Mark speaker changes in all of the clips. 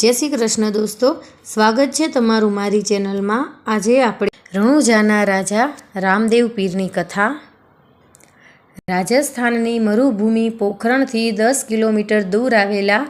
Speaker 1: જય શ્રી કૃષ્ણ દોસ્તો સ્વાગત છે તમારું મારી ચેનલમાં આજે આપણે રણુજાના રાજા રામદેવ પીરની કથા રાજસ્થાનની મરુભૂમિ પોખરણથી દસ કિલોમીટર દૂર આવેલા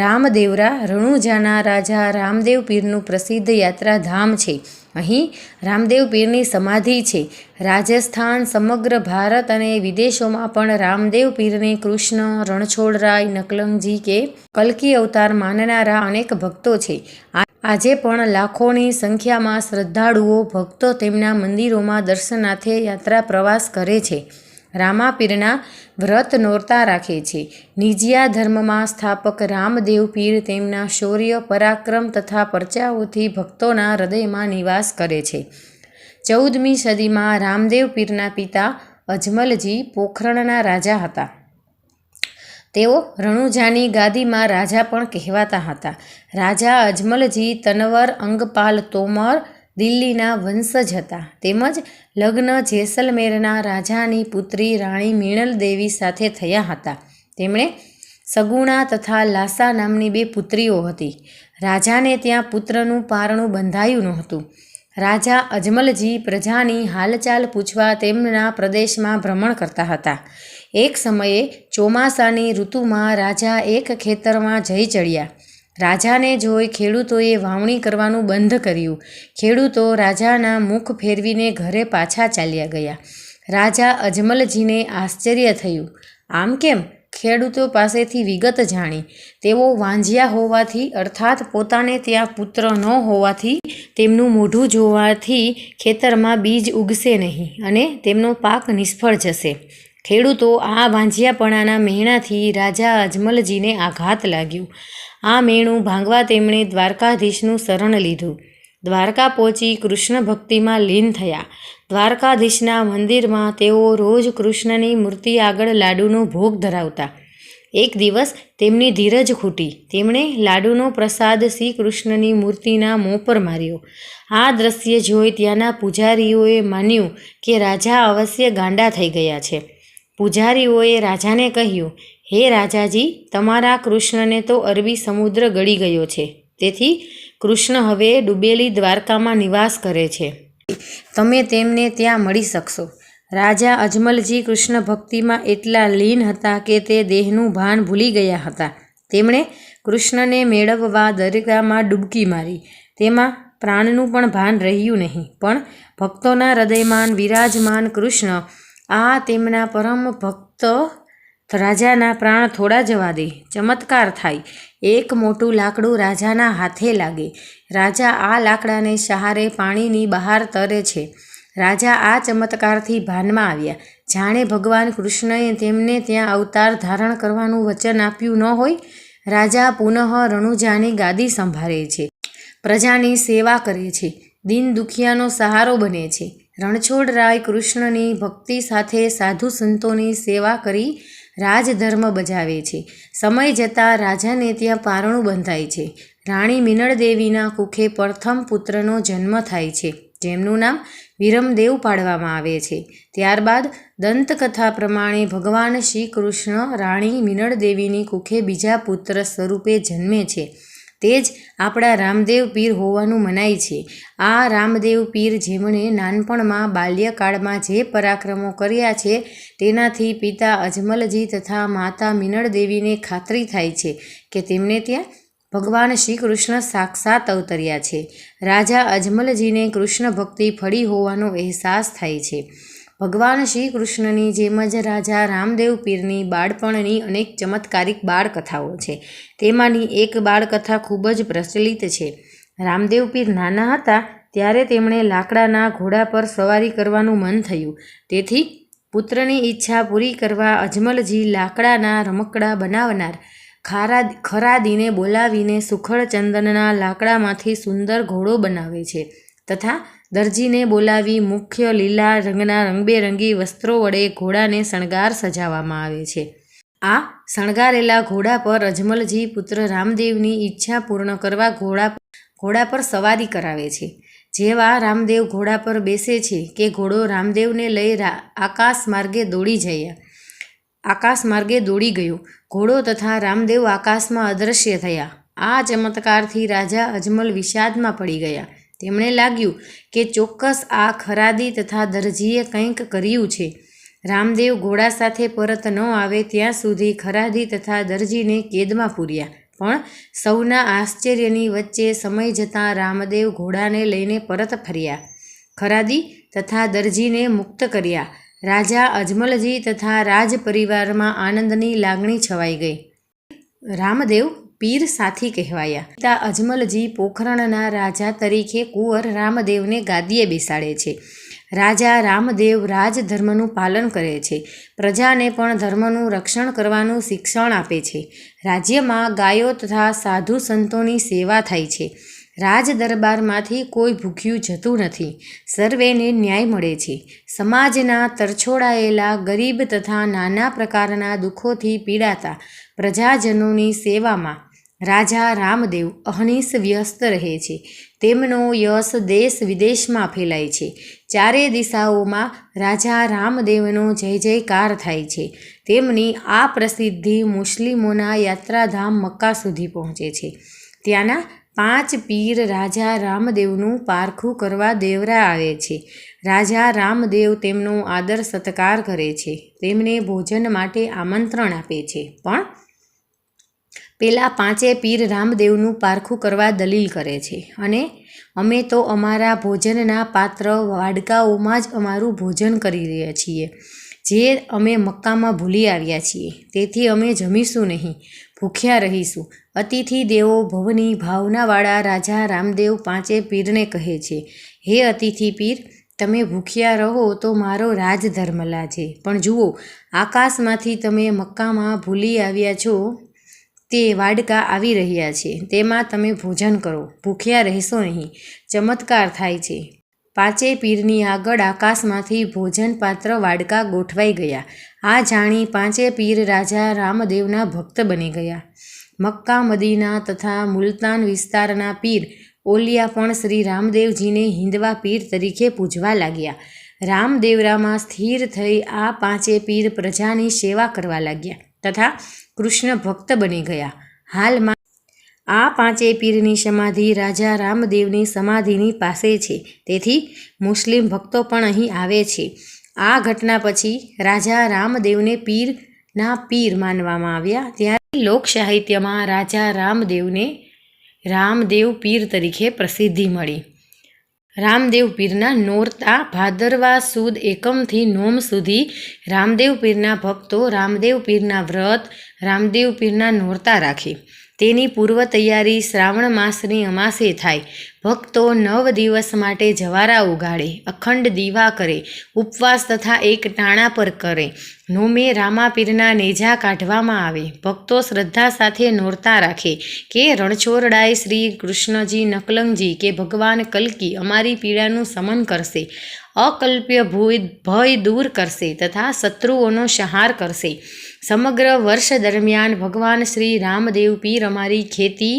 Speaker 1: રામદેવરા રણુજાના રાજા રામદેવ પીરનું પ્રસિદ્ધ યાત્રાધામ છે અહીં રામદેવ પીરની સમાધિ છે રાજસ્થાન સમગ્ર ભારત અને વિદેશોમાં પણ રામદેવ પીરને કૃષ્ણ રણછોડરાય નકલંગજી કે કલકી અવતાર માનનારા અનેક ભક્તો છે આજે પણ લાખોની સંખ્યામાં શ્રદ્ધાળુઓ ભક્તો તેમના મંદિરોમાં દર્શનાર્થે યાત્રા પ્રવાસ કરે છે રામાપીરના વ્રત નોરતા રાખે છે નિજિયા ધર્મમાં સ્થાપક રામદેવ પીર તેમના શૌર્ય પરાક્રમ તથા પરચાઓથી ભક્તોના હૃદયમાં નિવાસ કરે છે ચૌદમી સદીમાં રામદેવ પીરના પિતા અજમલજી પોખરણના રાજા હતા તેઓ રણુજાની ગાદીમાં રાજા પણ કહેવાતા હતા રાજા અજમલજી તનવર અંગપાલ તોમર દિલ્હીના વંશજ હતા તેમજ લગ્ન જેસલમેરના રાજાની પુત્રી રાણી મીણલ દેવી સાથે થયા હતા તેમણે સગુણા તથા લાસા નામની બે પુત્રીઓ હતી રાજાને ત્યાં પુત્રનું પારણું બંધાયું નહોતું રાજા અજમલજી પ્રજાની હાલચાલ પૂછવા તેમના પ્રદેશમાં ભ્રમણ કરતા હતા એક સમયે ચોમાસાની ઋતુમાં રાજા એક ખેતરમાં જઈ ચડ્યા રાજાને જોઈ ખેડૂતોએ વાવણી કરવાનું બંધ કર્યું ખેડૂતો રાજાના મુખ ફેરવીને ઘરે પાછા ચાલ્યા ગયા રાજા અજમલજીને આશ્ચર્ય થયું આમ કેમ ખેડૂતો પાસેથી વિગત જાણી તેઓ વાંઝિયા હોવાથી અર્થાત પોતાને ત્યાં પુત્ર ન હોવાથી તેમનું મોઢું જોવાથી ખેતરમાં બીજ ઉગશે નહીં અને તેમનો પાક નિષ્ફળ જશે ખેડૂતો આ વાંઝિયાપણાના મહેણાથી રાજા અજમલજીને આઘાત લાગ્યું આ મેણું ભાંગવા તેમણે દ્વારકાધીશનું શરણ લીધું દ્વારકા પહોંચી કૃષ્ણ ભક્તિમાં લીન થયા દ્વારકાધીશના મંદિરમાં તેઓ રોજ કૃષ્ણની મૂર્તિ આગળ લાડુનો ભોગ ધરાવતા એક દિવસ તેમની ધીરજ ખૂટી તેમણે લાડુનો પ્રસાદ શ્રી કૃષ્ણની મૂર્તિના મોં પર માર્યો આ દ્રશ્ય જોઈ ત્યાંના પૂજારીઓએ માન્યું કે રાજા અવશ્ય ગાંડા થઈ ગયા છે પૂજારીઓએ રાજાને કહ્યું હે રાજાજી તમારા કૃષ્ણને તો અરબી સમુદ્ર ગળી ગયો છે તેથી કૃષ્ણ હવે ડૂબેલી દ્વારકામાં નિવાસ કરે છે તમે તેમને ત્યાં મળી શકશો રાજા અજમલજી કૃષ્ણ ભક્તિમાં એટલા લીન હતા કે તે દેહનું ભાન ભૂલી ગયા હતા તેમણે કૃષ્ણને મેળવવા દરિયામાં ડૂબકી મારી તેમાં પ્રાણનું પણ ભાન રહ્યું નહીં પણ ભક્તોના હૃદયમાન વિરાજમાન કૃષ્ણ આ તેમના પરમ ભક્ત રાજાના પ્રાણ થોડા જવા દે ચમત્કાર થાય એક મોટું લાકડું રાજાના હાથે લાગે રાજા આ લાકડાને સહારે પાણીની બહાર તરે છે રાજા આ ચમત્કારથી ભાનમાં આવ્યા જાણે ભગવાન કૃષ્ણએ તેમને ત્યાં અવતાર ધારણ કરવાનું વચન આપ્યું ન હોય રાજા પુનઃ રણુજાની ગાદી સંભાળે છે પ્રજાની સેવા કરે છે દિન દુખિયાનો સહારો બને છે રણછોડરાય કૃષ્ણની ભક્તિ સાથે સાધુ સંતોની સેવા કરી રાજધર્મ બજાવે છે સમય જતાં રાજાને ત્યાં પારણું બંધાય છે રાણી મિનળદેવીના કુખે પ્રથમ પુત્રનો જન્મ થાય છે જેમનું નામ વિરમદેવ પાડવામાં આવે છે ત્યારબાદ દંતકથા પ્રમાણે ભગવાન શ્રી કૃષ્ણ રાણી મિનળદેવીની કુખે બીજા પુત્ર સ્વરૂપે જન્મે છે તે જ આપણા રામદેવ પીર હોવાનું મનાય છે આ રામદેવ પીર જેમણે નાનપણમાં બાલ્યકાળમાં જે પરાક્રમો કર્યા છે તેનાથી પિતા અજમલજી તથા માતા મિનળ દેવીને ખાતરી થાય છે કે તેમને ત્યાં ભગવાન શ્રી કૃષ્ણ સાક્ષાત અવતર્યા છે રાજા અજમલજીને કૃષ્ણ ભક્તિ ફળી હોવાનો અહેસાસ થાય છે ભગવાન શ્રી કૃષ્ણની જેમ જ રાજા રામદેવ પીરની બાળપણની અનેક ચમત્કારિક બાળકથાઓ છે તેમાંની એક બાળકથા ખૂબ જ પ્રચલિત છે રામદેવ પીર નાના હતા ત્યારે તેમણે લાકડાના ઘોડા પર સવારી કરવાનું મન થયું તેથી પુત્રની ઈચ્છા પૂરી કરવા અજમલજી લાકડાના રમકડા બનાવનાર ખારા ખરાદીને બોલાવીને સુખડ ચંદનના લાકડામાંથી સુંદર ઘોડો બનાવે છે તથા દરજીને બોલાવી મુખ્ય લીલા રંગના રંગબેરંગી વસ્ત્રો વડે ઘોડાને શણગાર સજાવવામાં આવે છે આ શણગારેલા ઘોડા પર અજમલજી પુત્ર રામદેવની ઈચ્છા પૂર્ણ કરવા ઘોડા ઘોડા પર સવારી કરાવે છે જેવા રામદેવ ઘોડા પર બેસે છે કે ઘોડો રામદેવને લઈ આકાશ માર્ગે દોડી જયા આકાશ માર્ગે દોડી ગયો ઘોડો તથા રામદેવ આકાશમાં અદૃશ્ય થયા આ ચમત્કારથી રાજા અજમલ વિષાદમાં પડી ગયા તેમણે લાગ્યું કે ચોક્કસ આ ખરાદી તથા દરજીએ કંઈક કર્યું છે રામદેવ ઘોડા સાથે પરત ન આવે ત્યાં સુધી ખરાદી તથા દરજીને કેદમાં પૂર્યા પણ સૌના આશ્ચર્યની વચ્ચે સમય જતાં રામદેવ ઘોડાને લઈને પરત ફર્યા ખરાદી તથા દરજીને મુક્ત કર્યા રાજા અજમલજી તથા રાજ પરિવારમાં આનંદની લાગણી છવાઈ ગઈ રામદેવ પીર સાથી કહેવાયા પિતા અજમલજી પોખરણના રાજા તરીકે કુંવર રામદેવને ગાદીએ બેસાડે છે રાજા રામદેવ રાજધર્મનું પાલન કરે છે પ્રજાને પણ ધર્મનું રક્ષણ કરવાનું શિક્ષણ આપે છે રાજ્યમાં ગાયો તથા સાધુ સંતોની સેવા થાય છે રાજ દરબારમાંથી કોઈ ભૂખ્યું જતું નથી સર્વેને ન્યાય મળે છે સમાજના તરછોડાયેલા ગરીબ તથા નાના પ્રકારના દુઃખોથી પીડાતા પ્રજાજનોની સેવામાં રાજા રામદેવ અહર્નિશ વ્યસ્ત રહે છે તેમનો યશ દેશ વિદેશમાં ફેલાય છે ચારે દિશાઓમાં રાજા રામદેવનો જય જયકાર થાય છે તેમની આ પ્રસિદ્ધિ મુસ્લિમોના યાત્રાધામ મક્કા સુધી પહોંચે છે ત્યાંના પાંચ પીર રાજા રામદેવનું પારખું કરવા દેવરા આવે છે રાજા રામદેવ તેમનો આદર સત્કાર કરે છે તેમને ભોજન માટે આમંત્રણ આપે છે પણ પેલા પાંચે પીર રામદેવનું પારખું કરવા દલીલ કરે છે અને અમે તો અમારા ભોજનના પાત્ર વાડકાઓમાં જ અમારું ભોજન કરી રહ્યા છીએ જે અમે મક્કામાં ભૂલી આવ્યા છીએ તેથી અમે જમીશું નહીં ભૂખ્યા રહીશું અતિથિ દેવો ભવની ભાવનાવાળા રાજા રામદેવ પાંચે પીરને કહે છે હે અતિથિ પીર તમે ભૂખ્યા રહો તો મારો રાજધર્મ છે પણ જુઓ આકાશમાંથી તમે મક્કામાં ભૂલી આવ્યા છો તે વાડકા આવી રહ્યા છે તેમાં તમે ભોજન કરો ભૂખ્યા રહેશો નહીં ચમત્કાર થાય છે પાંચે પીરની આગળ આકાશમાંથી ભોજનપાત્ર વાડકા ગોઠવાઈ ગયા આ જાણી પાંચે પીર રાજા રામદેવના ભક્ત બની ગયા મક્કા મદીના તથા મુલતાન વિસ્તારના પીર ઓલિયા પણ શ્રી રામદેવજીને હિંદવા પીર તરીકે પૂજવા લાગ્યા રામદેવરામાં સ્થિર થઈ આ પાંચે પીર પ્રજાની સેવા કરવા લાગ્યા તથા કૃષ્ણ ભક્ત બની ગયા હાલમાં આ પાંચેય પીરની સમાધિ રાજા રામદેવની સમાધિની પાસે છે તેથી મુસ્લિમ ભક્તો પણ અહીં આવે છે આ ઘટના પછી રાજા રામદેવને પીરના પીર માનવામાં આવ્યા ત્યારે લોકસાહિત્યમાં રાજા રામદેવને રામદેવ પીર તરીકે પ્રસિદ્ધિ મળી રામદેવ પીરના નોરતા ભાદરવા સુદ એકમથી નોમ સુધી રામદેવ પીરના ભક્તો રામદેવ પીરના વ્રત રામદેવ પીરના નોરતા રાખી તેની પૂર્વ તૈયારી શ્રાવણ માસની અમાસે થાય ભક્તો નવ દિવસ માટે જવારા ઉગાડે અખંડ દીવા કરે ઉપવાસ તથા એક ટાણા પર કરે નોમે રામાપીરના નેજા કાઢવામાં આવે ભક્તો શ્રદ્ધા સાથે નોરતા રાખે કે રણછોડડાય શ્રી કૃષ્ણજી નકલંગજી કે ભગવાન કલકી અમારી પીડાનું સમન કરશે અકલ્પ્ય ભૂય ભય દૂર કરશે તથા શત્રુઓનો સંહાર કરશે સમગ્ર વર્ષ દરમિયાન ભગવાન શ્રી રામદેવ પીર અમારી ખેતી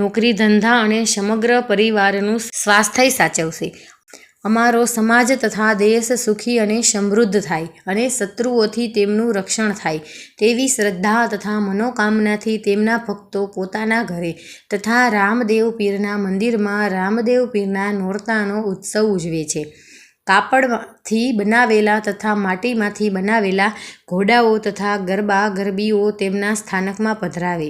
Speaker 1: નોકરી ધંધા અને સમગ્ર પરિવારનું સ્વાસ્થ્ય સાચવશે અમારો સમાજ તથા દેશ સુખી અને સમૃદ્ધ થાય અને શત્રુઓથી તેમનું રક્ષણ થાય તેવી શ્રદ્ધા તથા મનોકામનાથી તેમના ભક્તો પોતાના ઘરે તથા રામદેવ પીરના મંદિરમાં રામદેવ પીરના નોરતાનો ઉત્સવ ઉજવે છે કાપડથી બનાવેલા તથા માટીમાંથી બનાવેલા ઘોડાઓ તથા ગરબા ગરબીઓ તેમના સ્થાનકમાં પધરાવે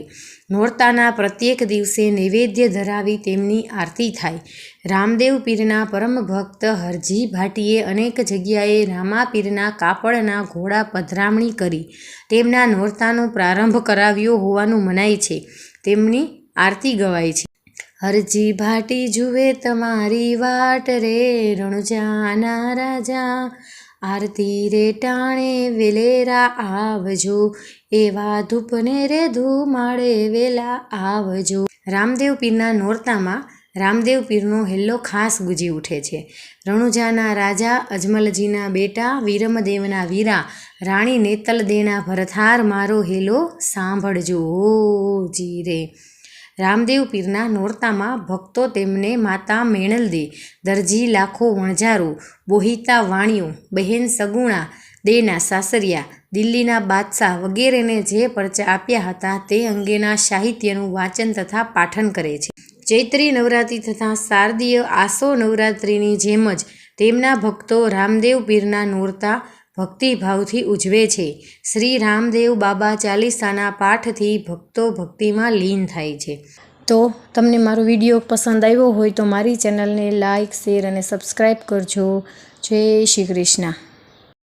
Speaker 1: નોરતાના પ્રત્યેક દિવસે નૈવેદ્ય ધરાવી તેમની આરતી થાય રામદેવ પીરના પરમ ભક્ત હરજી ભાટીએ અનેક જગ્યાએ રામા પીરના કાપડના ઘોડા પધરામણી કરી તેમના નોરતાનો પ્રારંભ કરાવ્યો હોવાનું મનાય છે તેમની આરતી ગવાય છે હરજી ભાટી જુએ તમારી વાટ રે રણજાના રાજા આરતી રે ટાણે વેલેરા આવજો એવા ધૂપને રે ધૂમાડે વેલા આવજો રામદેવ પીરના નોરતામાં રામદેવ પીરનો હેલ્લો ખાસ ગુજી ઉઠે છે રણુજાના રાજા અજમલજીના બેટા વીરમદેવના વીરા રાણી નેતલદેના ભરથાર મારો હેલો સાંભળજો જી રે રામદેવ પીરના નોરતામાં ભક્તો તેમને માતા મેણલદે દરજી લાખો વણઝારો બોહિતા વાણીઓ બહેન સગુણા દેના સાસરિયા દિલ્હીના બાદશાહ વગેરેને જે પરચા આપ્યા હતા તે અંગેના સાહિત્યનું વાંચન તથા પાઠન કરે છે ચૈત્રી નવરાત્રિ તથા શારદીય આસો નવરાત્રિની જેમ જ તેમના ભક્તો રામદેવ પીરના નોરતા ભક્તિભાવથી ઉજવે છે શ્રી રામદેવ બાબા ચાલીસાના પાઠથી ભક્તો ભક્તિમાં લીન થાય છે તો તમને મારો વિડીયો પસંદ આવ્યો હોય તો મારી ચેનલને લાઇક શેર અને સબસ્ક્રાઈબ કરજો જય શ્રી કૃષ્ણ